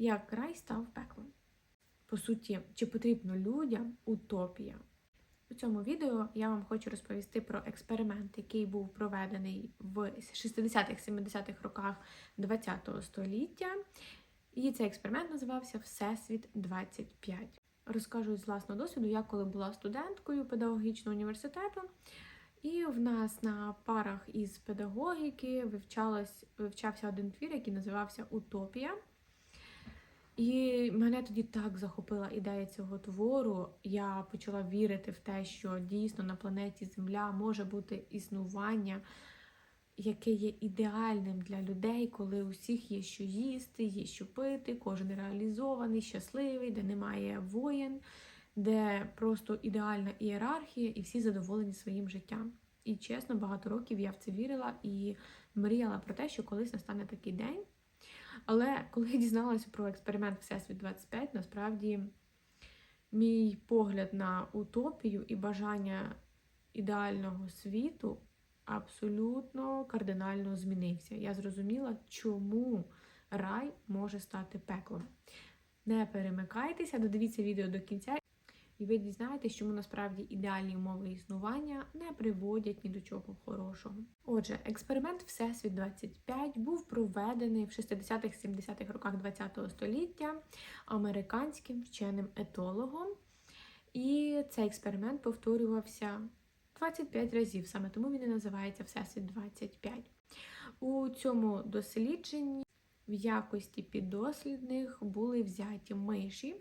як рай став пеклом. По суті, чи потрібно людям утопія? У цьому відео я вам хочу розповісти про експеримент, який був проведений в 60-70-х роках ХХ століття. І цей експеримент називався Всесвіт 25. Розкажу з власного досвіду, я коли була студенткою педагогічного університету, і в нас на парах із педагогіки вивчалось, вивчався один твір, який називався Утопія. І мене тоді так захопила ідея цього твору. Я почала вірити в те, що дійсно на планеті Земля може бути існування, яке є ідеальним для людей, коли у всіх є що їсти, є що пити, кожен реалізований, щасливий, де немає воєн, де просто ідеальна ієрархія і всі задоволені своїм життям. І чесно, багато років я в це вірила і мріяла про те, що колись настане такий день. Але коли я дізналася про експеримент Всесвіт 25, насправді мій погляд на утопію і бажання ідеального світу абсолютно кардинально змінився. Я зрозуміла, чому рай може стати пеклом. Не перемикайтеся, додивіться відео до кінця, і ви дізнаєтесь, чому насправді ідеальні умови існування не приводять ні до чого хорошого. Отже, експеримент Всесвіт 25 був проведений в 60-70-х роках ХХ століття американським вченим етологом. І цей експеримент повторювався 25 разів, саме тому він і називається Всесвіт 25. У цьому дослідженні в якості піддослідних були взяті миші.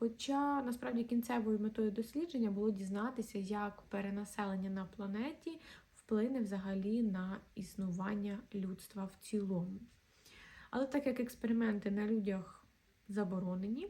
Хоча насправді кінцевою метою дослідження було дізнатися, як перенаселення на планеті вплине взагалі на існування людства в цілому. Але так як експерименти на людях заборонені,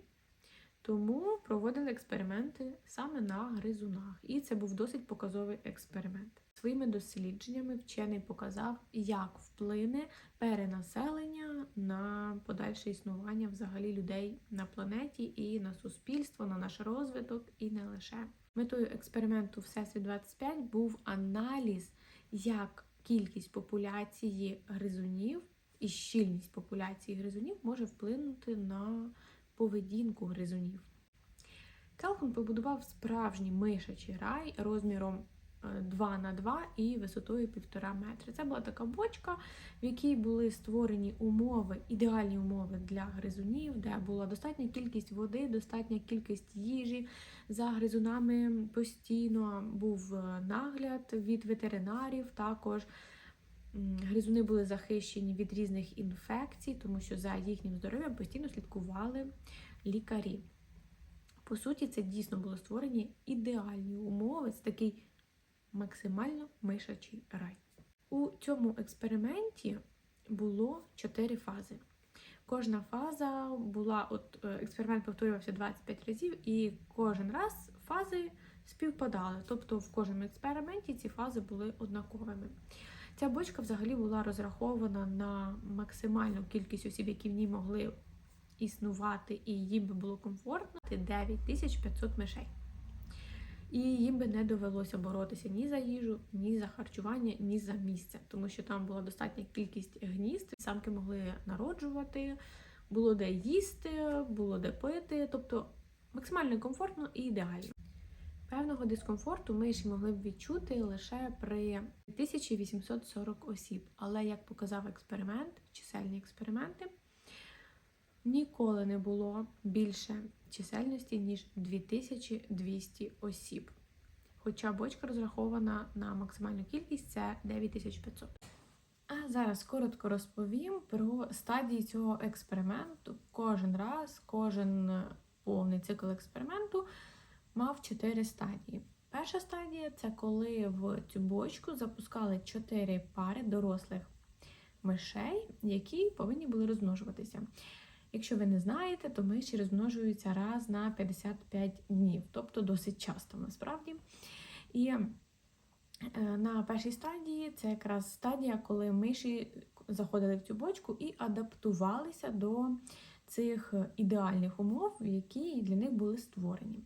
тому проводили експерименти саме на гризунах. І це був досить показовий експеримент. Своїми дослідженнями вчений показав, як вплине перенаселення на подальше існування взагалі людей на планеті і на суспільство, на наш розвиток, і не лише. Метою експерименту Всесвіт 25 був аналіз, як кількість популяції гризунів і щільність популяції гризунів може вплинути на поведінку гризунів. Келхун побудував справжній мишачий рай розміром 2 на 2 і висотою 1,5 метри. Це була така бочка, в якій були створені умови, ідеальні умови для гризунів, де була достатня кількість води, достатня кількість їжі. За гризунами постійно був нагляд від ветеринарів. Також гризуни були захищені від різних інфекцій, тому що за їхнім здоров'ям постійно слідкували лікарі. По суті, це дійсно були створені ідеальні умови. Це такий максимально мишачий рай. У цьому експерименті було чотири фази. Кожна фаза була, от е, експеримент повторювався 25 разів, і кожен раз фази співпадали. Тобто в кожному експерименті ці фази були однаковими. Ця бочка взагалі була розрахована на максимальну кількість осіб, які в ній могли існувати, і їм би було комфортно 9500 мишей. І їм би не довелося боротися ні за їжу, ні за харчування, ні за місце, тому що там була достатня кількість гнізд, самки могли народжувати, було де їсти, було де пити, тобто максимально комфортно і ідеально. Певного дискомфорту миші могли б відчути лише при 1840 осіб. Але, як показав експеримент, чисельні експерименти, ніколи не було більше чисельності, ніж 2200 осіб. Хоча бочка розрахована на максимальну кількість це 9500. А зараз коротко розповім про стадії цього експерименту. Кожен раз, кожен повний цикл експерименту мав 4 стадії. Перша стадія це коли в цю бочку запускали 4 пари дорослих мишей, які повинні були розмножуватися. Якщо ви не знаєте, то миші розмножуються раз на 55 днів, тобто досить часто насправді. І е, на першій стадії це якраз стадія, коли миші заходили в цю бочку і адаптувалися до цих ідеальних умов, які для них були створені.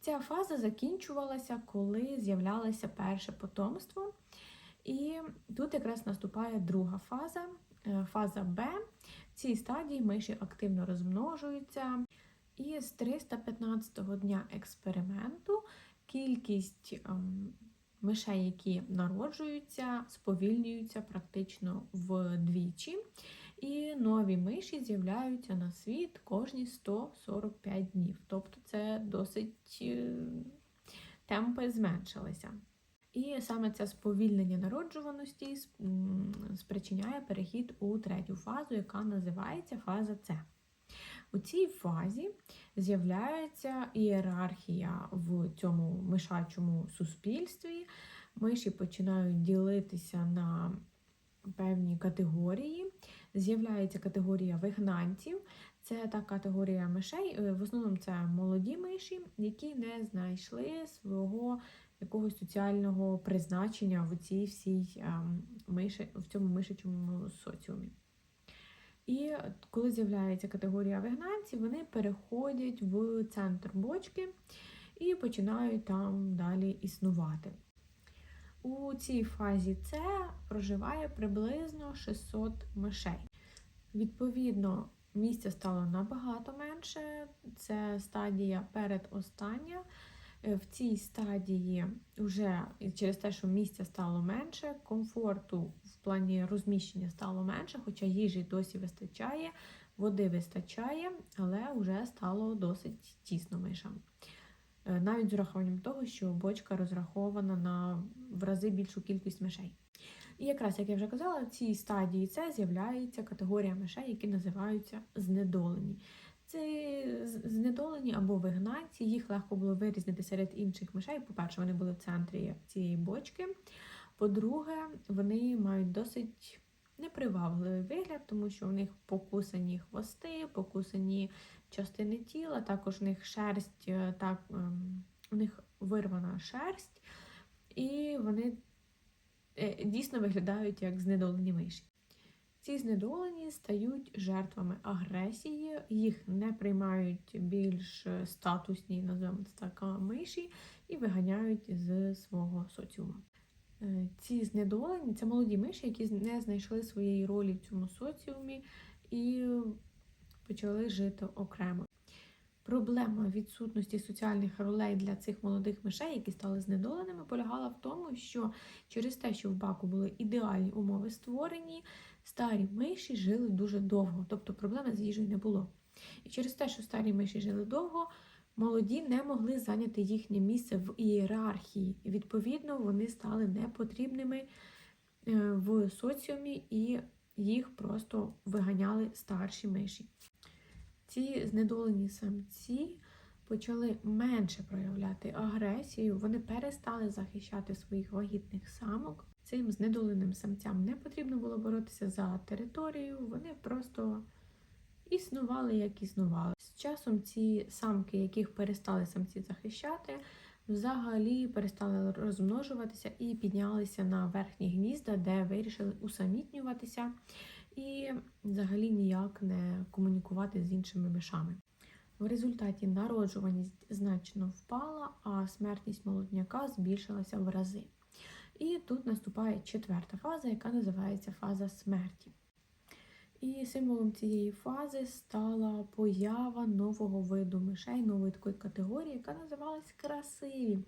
Ця фаза закінчувалася, коли з'являлося перше потомство. І тут якраз наступає друга фаза, е, фаза Б цій стадії миші активно розмножуються, і з 315-го дня експерименту кількість ем, мишей, які народжуються, сповільнюються практично вдвічі. І нові миші з'являються на світ кожні 145 днів. Тобто це досить е, темпи зменшилися. І саме це сповільнення народжуваності спричиняє перехід у третю фазу, яка називається фаза С. У цій фазі з'являється ієрархія в цьому мишачому суспільстві. Миші починають ділитися на певні категорії. З'являється категорія вигнанців. Це та категорія мишей. е, В основному це молоді миші, які не знайшли свого якогось соціального призначення в цій всій ем, миші, в цьому мишачому соціумі. І коли з'являється категорія вигнанців, вони переходять в центр бочки і починають там далі існувати. У цій фазі С проживає приблизно 600 мишей. Відповідно, місця стало набагато менше. Це стадія передостання. Е, В цій стадії вже через те, що місця стало менше, комфорту в плані розміщення стало менше, хоча їжі досі вистачає, води вистачає, але вже стало досить тісно мишам. Е, Навіть з урахуванням того, що бочка розрахована на в рази більшу кількість мишей. І якраз, як я вже казала, в цій стадії це з'являється категорія мишей, які називаються знедолені. Це знедолені або вигнанці, їх легко було вирізнити серед інших мишей. По-перше, вони були в центрі цієї бочки. По-друге, вони мають досить непривабливий вигляд, тому що в них покусані хвости, покусані частини тіла, також в них шерсть, е, так, ем, у них вирвана шерсть, і вони е, дійсно виглядають як знедолені миші. Ці знедолені стають жертвами агресії, їх не приймають більш статусні, називаємо це так, миші, і виганяють з свого соціуму. Е, Ці знедолені це молоді миші, які не знайшли своєї ролі в цьому соціумі і почали жити окремо. Проблема відсутності соціальних ролей для цих молодих мишей, які стали знедоленими, полягала в тому, що через те, що в баку були ідеальні умови створені, старі миші жили дуже довго, тобто проблеми з їжею не було. І через те, що старі миші жили довго, молоді не могли зайняти їхнє місце в ієрархії. І, відповідно, вони стали непотрібними е, в соціумі і їх просто виганяли старші миші. Ці знедолені самці почали менше проявляти агресію, вони перестали захищати своїх вагітних самок. Цим знедоленим самцям не потрібно було боротися за територію, вони просто існували, як існували. З часом ці самки, яких перестали самці захищати, взагалі перестали розмножуватися і піднялися на верхні гнізда, де вирішили усамітнюватися і взагалі ніяк не комунікувати з іншими мишами. В результаті народжуваність значно впала, а смертність молодняка збільшилася в рази. І тут наступає четверта фаза, яка називається фаза смерті. І символом цієї фази стала поява нового виду мишей, нової такої категорії, яка називалась красиві.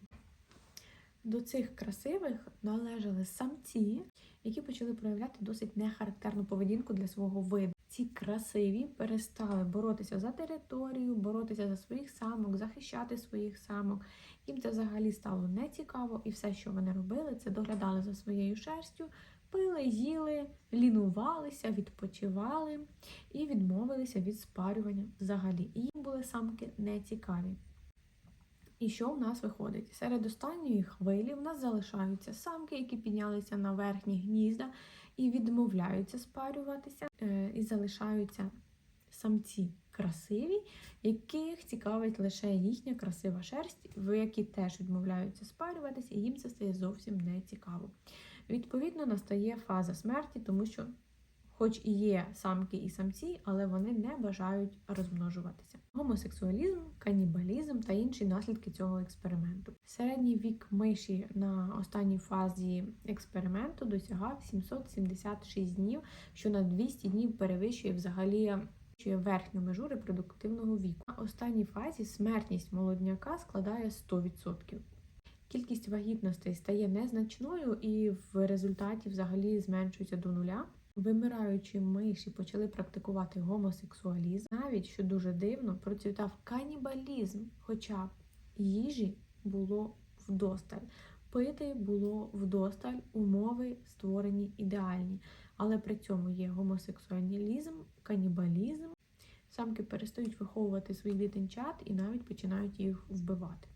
До цих красивих належали самці, які почали проявляти досить нехарактерну поведінку для свого виду. Ці красиві перестали боротися за територію, боротися за своїх самок, захищати своїх самок. Їм це взагалі стало нецікаво, і все, що вони робили, це доглядали за своєю шерстю, пили, їли, лінувалися, відпочивали і відмовилися від спарювання взагалі. І їм були самки нецікаві. І що в нас виходить? Серед останньої хвилі в нас залишаються самки, які піднялися на верхні гнізда і відмовляються спарюватися, е, і залишаються самці красиві, яких цікавить лише їхня красива шерсть, які теж відмовляються спарюватися, і їм це стає зовсім не цікаво. Відповідно, настає фаза смерті, тому що хоч і є самки і самці, але вони не бажають розмножуватися. Гомосексуалізм, канібалізм та інші наслідки цього експерименту. Середній вік миші на останній фазі експерименту досягав 776 днів, що на 200 днів перевищує взагалі верхню межу репродуктивного віку. На останній фазі смертність молодняка складає 100%. Кількість вагітностей стає незначною і в результаті взагалі зменшується до нуля. Вимираючі миші почали практикувати гомосексуалізм. Навіть що дуже дивно, процвітав канібалізм, хоча їжі було вдосталь. Пити було вдосталь, умови створені ідеальні. Але при цьому є гомосексуалізм, канібалізм. Самки перестають виховувати своїх дитинчат і навіть починають їх вбивати.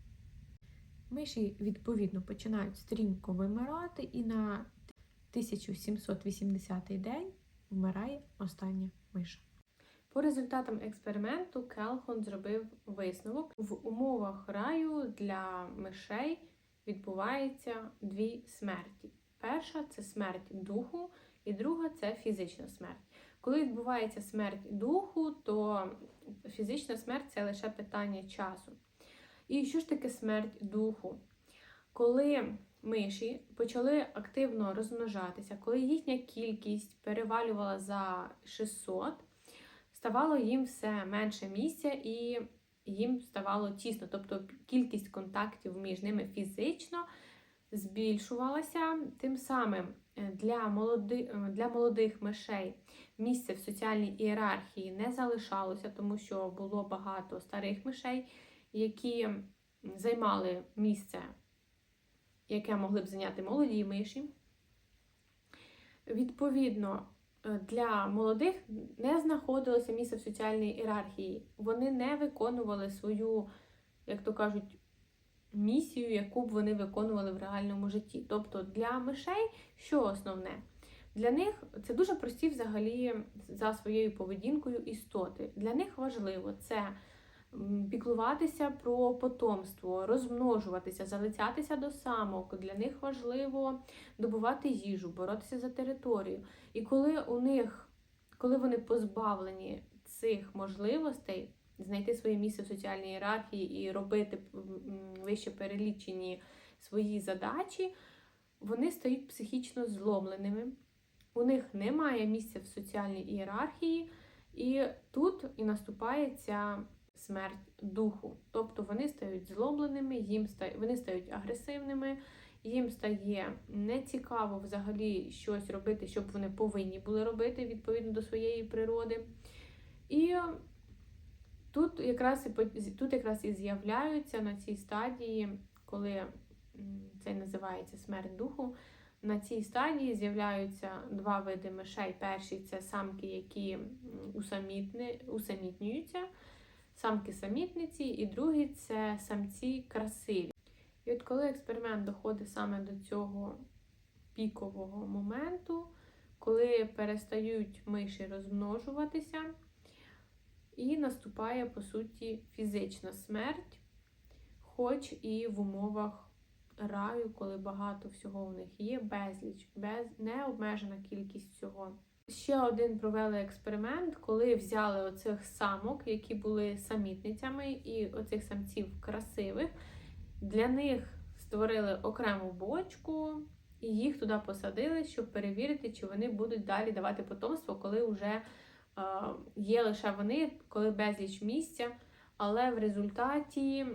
Миші, відповідно, починають стрімко вимирати, і на 1780 день вмирає остання миша. По результатам експерименту Келхон зробив висновок: в умовах раю для мишей відбувається дві смерті. Перша це смерть духу, і друга це фізична смерть. Коли відбувається смерть духу, то фізична смерть це лише питання часу. І що ж таке смерть духу? Коли миші почали активно розмножатися, коли їхня кількість перевалювала за 600, ставало їм все менше місця і їм ставало тісно. Тобто кількість контактів між ними фізично збільшувалася. Тим самим для, молоди... для молодих мишей місця в соціальній ієрархії не залишалося, тому що було багато старих мишей, які займали місце, яке могли б зайняти молоді миші. Відповідно, для молодих не знаходилося місце в соціальній ієрархії. Вони не виконували свою, як то кажуть, місію, яку б вони виконували в реальному житті. Тобто для мишей, що основне? Для них це дуже прості взагалі за своєю поведінкою істоти. Для них важливо це піклуватися про потомство, розмножуватися, залицятися до самок. Для них важливо добувати їжу, боротися за територію. І коли у них, коли вони позбавлені цих можливостей, знайти своє місце в соціальній ієрархії і робити вище перелічені свої задачі, вони стають психічно зломленими. У них немає місця в соціальній ієрархії, і тут і наступає ця смерть духу. Тобто вони стають злобленими, їм стають, вони стають агресивними, їм стає нецікаво взагалі щось робити, щоб вони повинні були робити відповідно до своєї природи. І тут якраз і тут якраз і з'являються на цій стадії, коли це називається смерть духу. На цій стадії з'являються два види мишей. Перший це самки, які усамітнюються, самки-самітниці, і другий це самці красиві. І от коли експеримент доходить саме до цього пікового моменту, коли перестають миші розмножуватися, і наступає, по суті, фізична смерть, хоч і в умовах раю, коли багато всього у них є, безліч, без необмежена кількість всього. Ще один провели експеримент, коли взяли оцих самок, які були самітницями, і оцих самців красивих. Для них створили окрему бочку і їх туди посадили, щоб перевірити, чи вони будуть далі давати потомство, коли вже є лише вони, коли безліч місця, але в результаті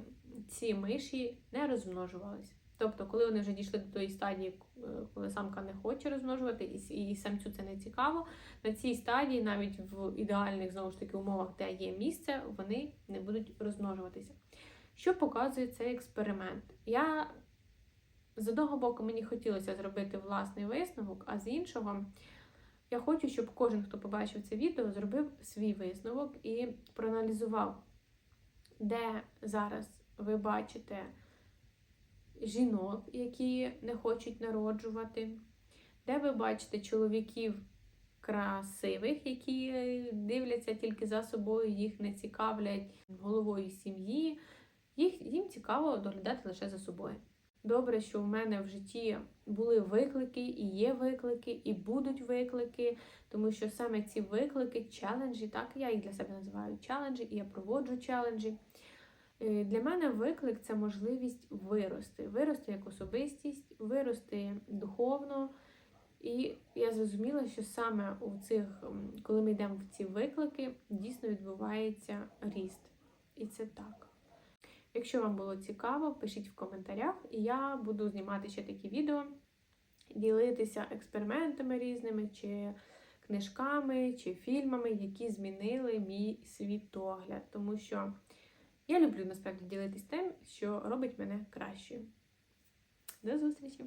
ці миші не розмножувалися. Тобто, коли вони вже дійшли до тої стадії, е, коли самка не хоче розмножувати, і самцю це не цікаво, на цій стадії, навіть в ідеальних знову ж таки умовах, де є місце, вони не будуть розмножуватися. Що показує цей експеримент? Я з одного боку мені хотілося зробити власний висновок, а з іншого, я хочу, щоб кожен, хто побачив це відео, зробив свій висновок і проаналізував, де зараз ви бачите жінок, які не хочуть народжувати, де ви бачите чоловіків красивих, які дивляться тільки за собою, їх не цікавлять головою сім'ї. Їх, Їм цікаво доглядати лише за собою. Добре, що в мене в житті були виклики, і є виклики, і будуть виклики, тому що саме ці виклики, челенджі, так я їх для себе називаю челенджі, і я проводжу челенджі. Е, Для мене виклик це можливість вирости, вирости як особистість, вирости духовно. І я зрозуміла, що саме у цих, коли ми йдемо в ці виклики, дійсно відбувається ріст. І це так. Якщо вам було цікаво, пишіть в коментарях, і я буду знімати ще такі відео, ділитися експериментами різними, чи книжками, чи фільмами, які змінили мій світогляд. Тому що я люблю насправді ділитись тим, що робить мене кращою. До зустрічі!